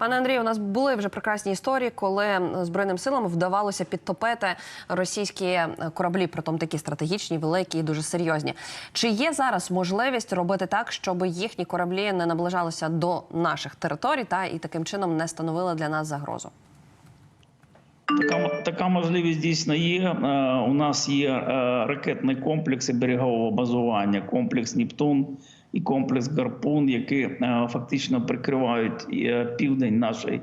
Пане Андрію, у нас були вже прекрасні історії, коли збройним силам вдавалося підтопити російські е, кораблі, притом такі стратегічні, великі і дуже серйозні. Чи є зараз можливість робити так, щоб їхні кораблі не наближалися до наших територій та і таким чином не становили для нас загрозу? Така, така можливість дійсно є. Е, У нас є е, ракетні комплекси берегового базування, комплекс Нептун і комплекс Гарпун, які е, фактично прикривають е, південь нашої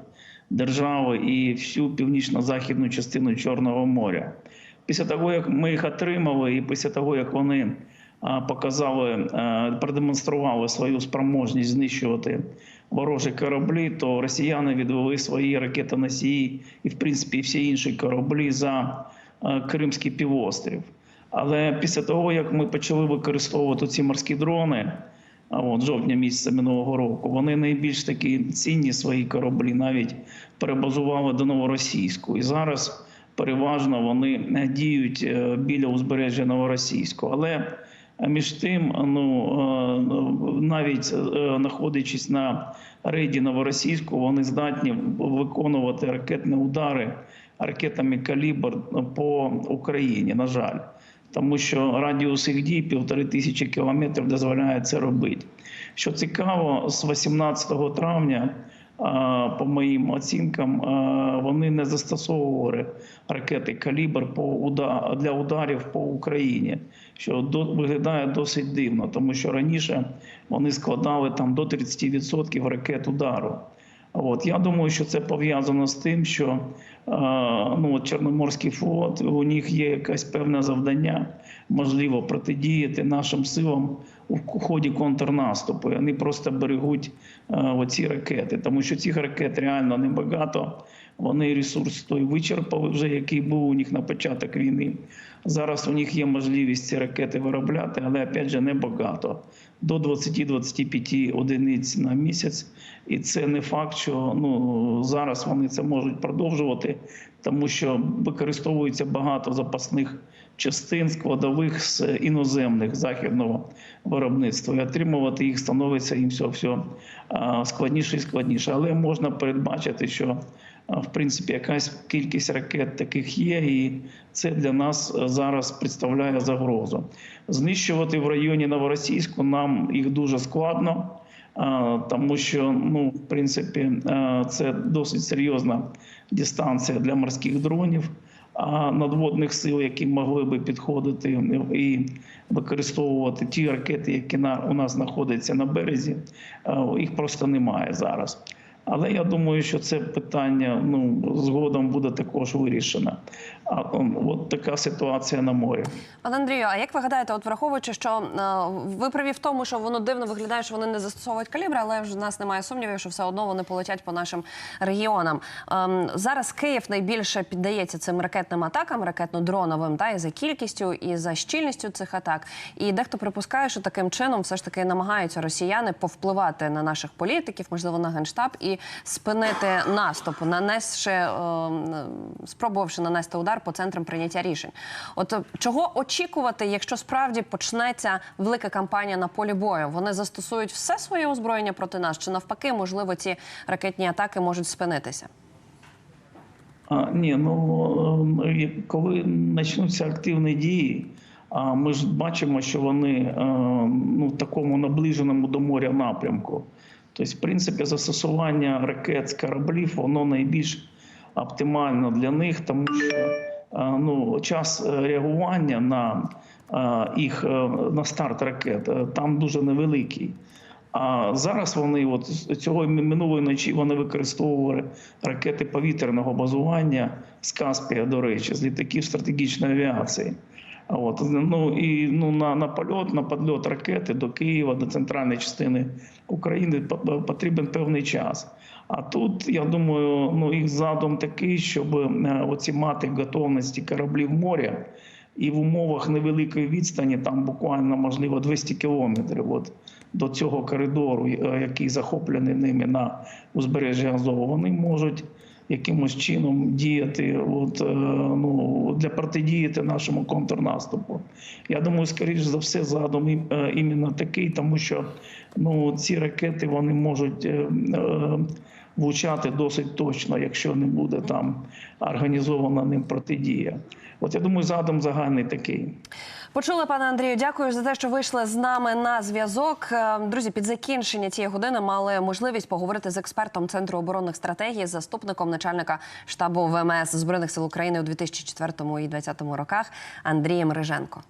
держави і всю північно-західну частину Чорного моря. Після того, як ми їх отримали, і після того, як вони е, показали, продемонстрували свою спроможність знищувати ворожі кораблі, то росіяни відвели свої ракетоносії і, в принципі, всі інші кораблі за Кримський півострів. Але після того, як ми почали використовувати ці морські дрони, а от жовтня місяця минулого року, вони найбільш такі цінні свої кораблі навіть перебазували до новоросійську. І зараз переважно вони е, діють е, біля узбережжя новоросійського. Але між тим, ну е, навіть е, знаходячись на рейді новоросійську, вони здатні виконувати ракетні удари ракетами калібр по Україні. На жаль, тому що радіус їх дій півтори тисячі кілометрів дозволяє це робити. Що цікаво, з 18 травня. По моїм оцінкам, вони не застосовували ракети калібр для ударів по Україні, що виглядає досить дивно, тому що раніше вони складали там до 30% ракет удару. От я думаю, що це пов'язано з тим, що е, ну, от Чорноморський флот у них є якесь певне завдання, можливо, протидіяти нашим силам у ході контрнаступу. Вони просто берегуть е, оці ракети, тому що цих ракет реально небагато. Вони ресурс той вичерпали вже, який був у них на початок війни. Зараз у них є можливість ці ракети виробляти, але опять же небагато. До 20-25 одиниць на місяць. І це не факт, що ну зараз вони це можуть продовжувати, тому що використовується багато запасних частин складових з іноземних західного виробництва. І отримувати їх становиться їм все, все складніше і складніше. Але можна передбачити, що в принципі якась кількість ракет таких є, і це для нас е, зараз представляє загрозу. Знищувати в районі Новоросійську нам їх дуже складно. Тому що, ну, в принципі, це досить серйозна дистанція для морських дронів, а надводних сил, які могли би підходити і використовувати ті ракети, які у нас знаходяться на березі, їх просто немає зараз. Але я думаю, що це питання ну згодом буде також вирішено. А от така ситуація на морі. Пане Андрію, а як ви гадаєте, от враховуючи, що е, ви праві в тому, що воно дивно виглядає, що вони не застосовують калібри, але в нас немає сумнівів, що все одно вони полетять по нашим регіонам. Ем, зараз Київ найбільше піддається цим ракетним атакам, ракетно-дроновим, та і за кількістю, і за щільністю цих атак. І дехто припускає, що таким чином все ж таки намагаються росіяни повпливати на наших політиків, можливо, на генштаб і спинити наступ, нанесши ем, спробувавши нанести удар по центрам прийняття рішень. От е, чого очікувати, якщо справді почнеться велика кампанія на полі бою? Вони застосують все своє озброєння проти нас, чи навпаки, можливо, ці ракетні атаки можуть спинитися? А, ні, ну е, коли почнуться активні дії, а ми ж бачимо, що вони е, ну, в такому наближеному до моря напрямку. Тобто, в принципі, застосування ракет з кораблів воно найбільш оптимально для них, тому що е, ну, час е, реагування на е, їх на старт ракет там дуже невеликий. А зараз вони, от цього минулої ночі, вони використовували ракети повітряного базування з Каспія, до речі, з літаків стратегічної авіації. От ну і ну на, на польот, на підльот ракети до Києва, до центральної частини України потрібен певний час. А тут я думаю, ну їх задум такий, щоб е, оці мати готовності кораблів моря і в умовах невеликої відстані, там буквально можливо 200 кілометрів. От до цього коридору, е, який захоплений ними на узбережжі Азову, вони можуть якимось чином діяти, от, е, ну, для протидіяти нашому контрнаступу. Я думаю, скоріш за все, задум е, іменно такий, тому що ну, ці ракети вони можуть е, влучати досить точно, якщо не буде там організована ним протидія. От я думаю, задум загальний такий. Почули, пане Андрію. Дякую за те, що вийшли з нами на зв'язок. Е, Друзі, під закінчення цієї години мали можливість поговорити з експертом Центру оборонних стратегій, заступником начальника штабу ВМС збройних сил України у 2004 і 2020 роках Андрієм Риженко.